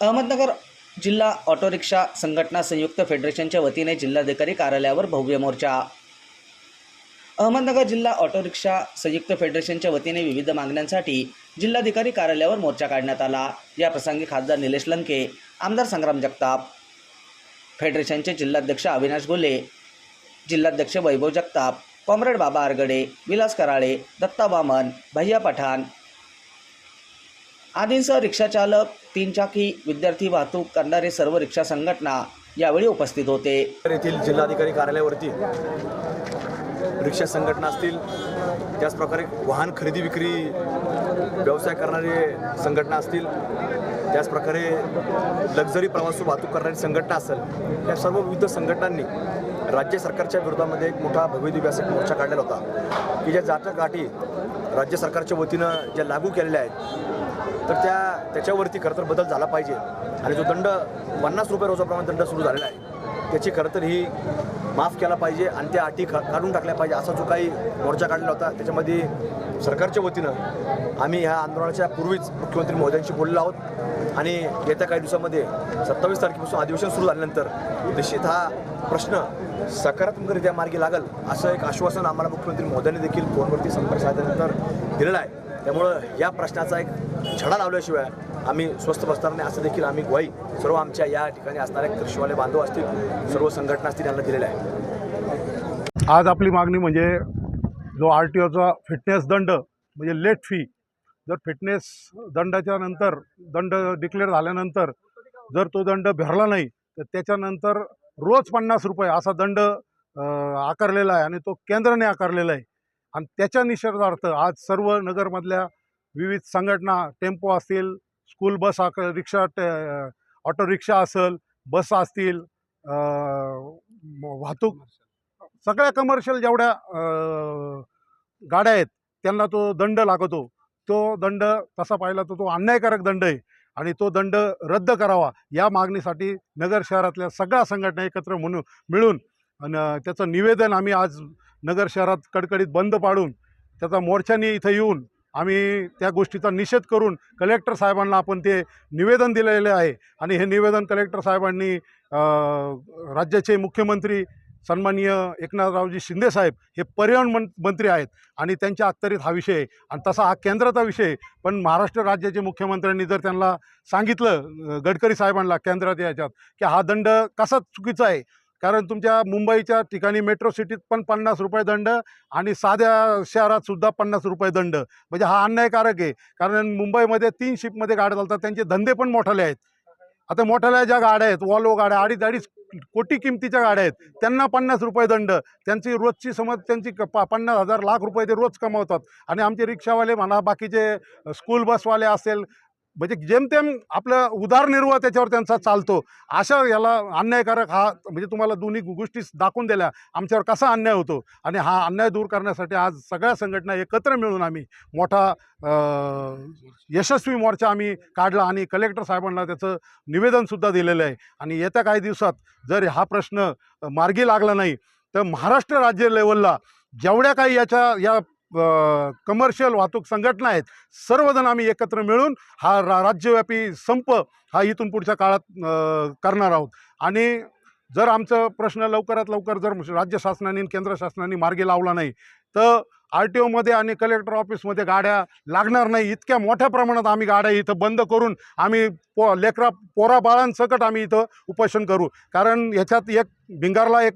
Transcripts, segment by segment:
अहमदनगर जिल्हा auto rickshaw संघटना संयुक्त फेडरेशनच्या वतीने जिल्हाधिकारी कार्यालयावर भव्य मोर्चा. अहमदनगर जिल्हा ऑटो रिक्षा संयुक्त फेडरेशनच्या वतीने विविध मागण्यांसाठी जिल्हाधिकारी कार्यालयावर मोर्चा काढण्यात आला. या प्रसंगी खासदार निलेश लंके आमदार संग्राम जगताप फेडरेशनचे जिल्हाध्यक्ष अविनाश गोले जिल्हाध्यक्ष वैभव जगताप कॉम्रेड बाबा आरगडे विलास कराळे दत्ता वामन भैया पठाण आदींसह रिक्षाचालक तीनचाकी विद्यार्थी वाहतूक करणारे सर्व रिक्षा संघटना यावेळी उपस्थित होते. येथील जिल्हाधिकारी कार्यालयावरती रिक्षा संघटना असतील त्याचप्रकारे वाहन खरेदी विक्री व्यवसाय करणारे संघटना असतील त्याचप्रकारे लक्झरी प्रवास वाहतूक करणारी संघटना असेल या सर्व विविध संघटनांनी राज्य सरकारच्या विरोधामध्ये एक मोठा भव्यदिव्य असा मोर्चा काढलेला होता की ज्या जाता गाठी राज्य सरकारच्या वतीनं ज्या लागू केलेल्या आहेत तर त्या त्याच्यावरती खरं तर बदल झाला पाहिजे. आणि जो दंड पन्नास रुपये रोजाप्रमाणे दंड सुरू झालेला आहे त्याची खरं तर ही माफ केला पाहिजे आणि त्या अटी काढून टाकल्या पाहिजे असा जो काही मोर्चा काढलेला होता त्याच्यामध्ये सरकारच्या वतीनं आम्ही ह्या आंदोलनाच्या पूर्वीच मुख्यमंत्री महोदयांशी बोललो आहोत. आणि येत्या काही दिवसामध्ये सत्तावीस तारखेपासून अधिवेशन सुरू झाल्यानंतर निश्चित हा प्रश्न सकारात्मकरित्या मार्गी लागल असं एक आश्वासन आम्हाला मुख्यमंत्री महोदयांनी देखील फोनवरती संपर्क साधल्यानंतर दिलेलं आहे. त्यामुळं या प्रश्नाचा एक छडा लावल्याशिवाय आम्ही स्वस्थ बसणार नाही असं देखील आम्ही ग्वाही सर्व आमच्या या ठिकाणी असणाऱ्या कृषीवाले बांधव असतील सर्व संघटना असतील यांना दिलेल्या आहे. आज आपली मागणी म्हणजे जो आर टी ओचा फिटनेस दंड म्हणजे लेट फी जर फिटनेस दंडाच्या नंतर दंड डिक्लेअर झाल्यानंतर जर तो दंड भरला नाही तर त्याच्यानंतर रोज पन्नास रुपये असा दंड आकारलेला आहे आणि तो केंद्राने आकारलेला आहे. आणि त्याच्या निषेधार्थ आज सर्व नगरमधल्या विविध संघटना टेम्पो असतील स्कूल बस आक रिक्षा ऑटो रिक्षा असेल बस असतील वाहतूक सगळ्या कमर्शियल जेवढ्या गाड्या आहेत त्यांना तो दंड लागतो. तो दंड तसा पाहिला तर तो अन्यायकारक दंड आहे. आणि तो दंड रद्द करावा या मागणीसाठी नगर शहरातल्या सगळ्या संघटना एकत्र म्हणून मिळून आणि त्याचं निवेदन आम्ही आज नगर शहरात कडकडीत बंद पाडून त्याचा मोर्चाने इथं येऊन आम्ही त्या गोष्टीचा निषेध करून कलेक्टर साहेबांना आपण ते निवेदन दिलेले आहे. आणि हे निवेदन कलेक्टर साहेबांनी राज्याचे मुख्यमंत्री सन्माननीय एकनाथरावजी शिंदेसाहेब हे पर्यावरण मं मंत्री आहेत आणि त्यांच्या अखत्यारीत हा विषय आणि तसा हा केंद्राचा विषय पण महाराष्ट्र राज्याचे मुख्यमंत्र्यांनी जर त्यांना सांगितलं गडकरी साहेबांना केंद्रात याच्यात की हा दंड कसा चुकीचा आहे? कारण तुमच्या मुंबईच्या ठिकाणी मेट्रो सिटीत पण पन्नास रुपये दंड आणि साध्या शहरात सुद्धा पन्नास रुपये दंड. म्हणजे हा अन्यायकारक आहे. कारण मुंबईमध्ये तीन शिपमध्ये गाड्या चालतात त्यांचे धंदे पण मोठाले आहेत. आता मोठ्याल्या ज्या गाड्या आहेत वॉल्वो गाड्या अडीच अडीच कोटी किमतीच्या गाड्या आहेत. त्यांना पन्नास रुपये दंड. त्यांची रोजची समज त्यांची क- पन्नास हजार लाख रुपये ते रोज कमवतात. आणि आमचे रिक्षावाले म्हणा बाकीचे स्कूल बसवाले असेल म्हणजे जेमतेम आपलं उदारनिर्वाह त्याच्यावर त्यांचा चालतो. अशा याला अन्यायकारक हा म्हणजे तुम्हाला दोन्ही गोष्टी दाखवून दिल्या. आमच्यावर कसा अन्याय होतो? आणि हा अन्याय दूर करण्यासाठी आज सगळ्या संघटना एकत्र मिळून आम्ही मोठा यशस्वी मोर्चा आम्ही काढला आणि कलेक्टर साहेबांना त्याचं निवेदनसुद्धा दिलेलं आहे. आणि येत्या काही दिवसात जर हा प्रश्न मार्गी लागला नाही तर महाराष्ट्र राज्य लेवलला जेवढ्या काही याच्या या कमर्शियल वाहतूक संघटना आहेत. सर्वजण आम्ही एकत्र मिळून हा रा राज्यव्यापी संप हा इथून पुढच्या काळात करणार आहोत. आणि जर आमचं प्रश्न लवकरात लवकर जर राज्य शासनाने केंद्र शासनाने मार्गी लावला नाही तर आर टी ओमध्ये आणि कलेक्टर ऑफिसमध्ये गाड्या लागणार नाही. इतक्या मोठ्या प्रमाणात आम्ही गाड्या इथं बंद करून आम्ही पो लेकरा पोरा बाळांसकट आम्ही इथं उपोषण करू. कारण ह्याच्यात एक भिंगारला एक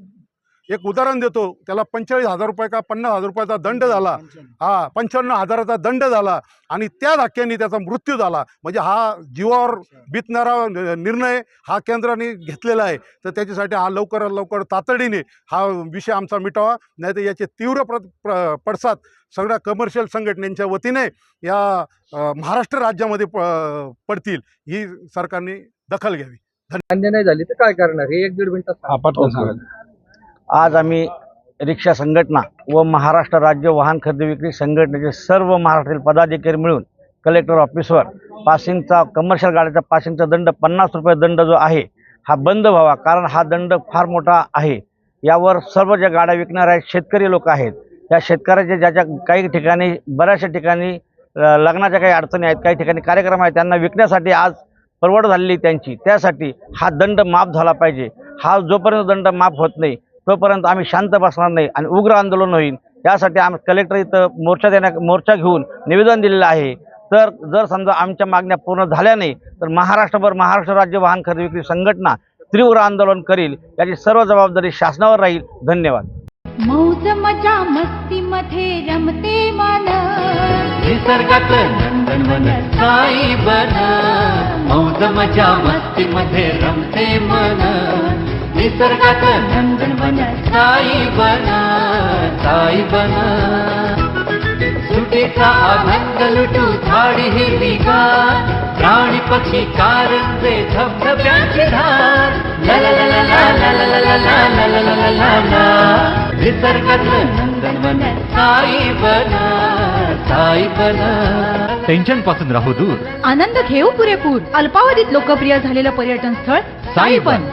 एक उदाहरण देतो. त्याला पंचेचाळीस हजार रुपये का पन्नास हजार रुपयाचा दंड झाला. हा पंच्याण्णव हजाराचा दंड झाला आणि त्या धक्क्याने त्याचा मृत्यू झाला. म्हणजे हा जीवावर बितणारा निर्णय हा केंद्राने घेतलेला आहे. तर त्याच्यासाठी हा लवकरात लवकर तातडीने हा विषय आमचा मिटावा. नाही तर याचे तीव्र प्र प्र पडसाद सगळ्या कमर्शियल संघटनेच्या वतीने या महाराष्ट्र राज्यामध्ये प पडतील ही सरकारने दखल घ्यावी. मान्य नाही झाली तर काय करणार? हे एक दीड मिनिटात आज आम्ही रिक्षा संघटना व महाराष्ट्र राज्य वाहन खरेदी विक्री संघटनेचे सर्व महाराष्ट्रातील पदाधिकारी मिळून कलेक्टर ऑफिसवर पासिंगचा कमर्शियल गाड्याचा पासिंगचा दंड पन्नास रुपये दंड जो आहे हा बंद व्हावा. कारण हा दंड फार मोठा आहे. यावर सर्व ज्या गाड्या विकणाऱ्या आहेत, शेतकरी लोक आहेत त्या शेतकऱ्याच्या ज्याच्या काही ठिकाणी बऱ्याचशा ठिकाणी लग्नाच्या काही अडचणी आहेत काही ठिकाणी कार्यक्रम आहेत त्यांना विकण्यासाठी आज परवड झालेली त्यांची. त्यासाठी हा दंड माफ झाला पाहिजे. हा जोपर्यंत दंड माफ होत नाही तोपर्यंत आम्ही शांत बसणार नाही आणि उग्र आंदोलन होईल. यासाठी आम्ही कलेक्टर इथं मोर्चा देण्या मोर्चा घेऊन निवेदन दिलेलं आहे. तर जर समजा आमच्या मागण्या पूर्ण झाल्या नाही तर महाराष्ट्रभर महाराष्ट्र राज्य वाहन खरेदी विक्री संघटना तीव्र आंदोलन करील. याची सर्व जबाबदारी शासनावर राहील. धन्यवाद. मौज मजा मस्ती मध्ये रमते मन. निसर्गात नंदनवन साई बन. मौज मजा मस्ती मध्ये रमते मन. निसर्गात नंदनवन साई बन साई बन सुटीचा आनंद लुटू झाडी हिरवी गार प्राणी पक्षी कारंजे धबधब्याची धार ला ला ला ला ला ला ला ला ला ला ला ला ला ला ला निसर्गात नंदनवन साई बन साई बन टेन्शनपासून राहू दूर आनंद घेऊ पुरेपूर अल्पावधीत लोकप्रिय झालेलं पर्यटन स्थळ साईपन